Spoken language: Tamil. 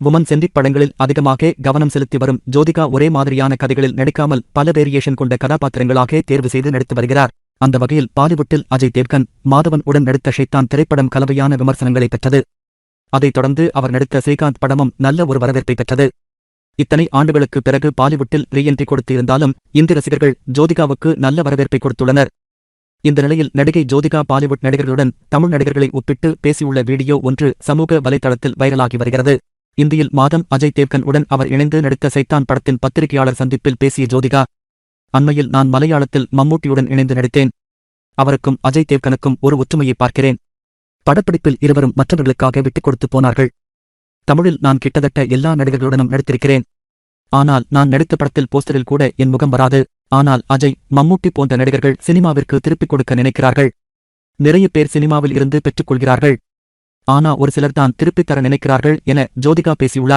உமன் சென்றிப் படங்களில் அதிகமாக கவனம் செலுத்தி வரும் ஜோதிகா ஒரே மாதிரியான கதைகளில் நடிக்காமல் பல வேரியேஷன் கொண்ட கதாபாத்திரங்களாக தேர்வு செய்து நடித்து வருகிறார் அந்த வகையில் பாலிவுட்டில் அஜய் தேவ்கன் மாதவன் உடன் நடித்த ஷைத்தான் திரைப்படம் கலவையான விமர்சனங்களை பெற்றது அதைத் தொடர்ந்து அவர் நடித்த ஸ்ரீகாந்த் படமும் நல்ல ஒரு வரவேற்பை பெற்றது இத்தனை ஆண்டுகளுக்கு பிறகு பாலிவுட்டில் ரீஎன்ட்ரி கொடுத்திருந்தாலும் இந்தி ரசிகர்கள் ஜோதிகாவுக்கு நல்ல வரவேற்பை கொடுத்துள்ளனர் இந்த நிலையில் நடிகை ஜோதிகா பாலிவுட் நடிகர்களுடன் தமிழ் நடிகர்களை ஒப்பிட்டு பேசியுள்ள வீடியோ ஒன்று சமூக வலைதளத்தில் வைரலாகி வருகிறது இந்தியில் மாதம் அஜய் தேவ்கன் உடன் அவர் இணைந்து நடித்த சைத்தான் படத்தின் பத்திரிகையாளர் சந்திப்பில் பேசிய ஜோதிகா அண்மையில் நான் மலையாளத்தில் மம்மூட்டியுடன் இணைந்து நடித்தேன். அவருக்கும் அஜய் தேவ்கனுக்கும் ஒரு ஒற்றுமையை பார்க்கிறேன். படப்பிடிப்பில் இருவரும் மற்றவர்களுக்காக விட்டுக் கொடுத்து போனார்கள். தமிழில் நான் கிட்டத்தட்ட எல்லா நடிகர்களுடனும் நடித்திருக்கிறேன். ஆனால் நான் நடித்த படத்தில் போஸ்டரில் கூட என் முகம் வராது. ஆனால் அஜய் மம்மூட்டி போன்ற நடிகர்கள் சினிமாவிற்கு திருப்பிக் கொடுக்க நினைக்கிறார்கள். நிறைய பேர் சினிமாவில் இருந்து பெற்றுக்கொள்கிறார்கள் ஆனா ஒரு சிலர் தான் திருப்பித் தர நினைக்கிறார்கள் என ஜோதிகா பேசியுள்ளார்.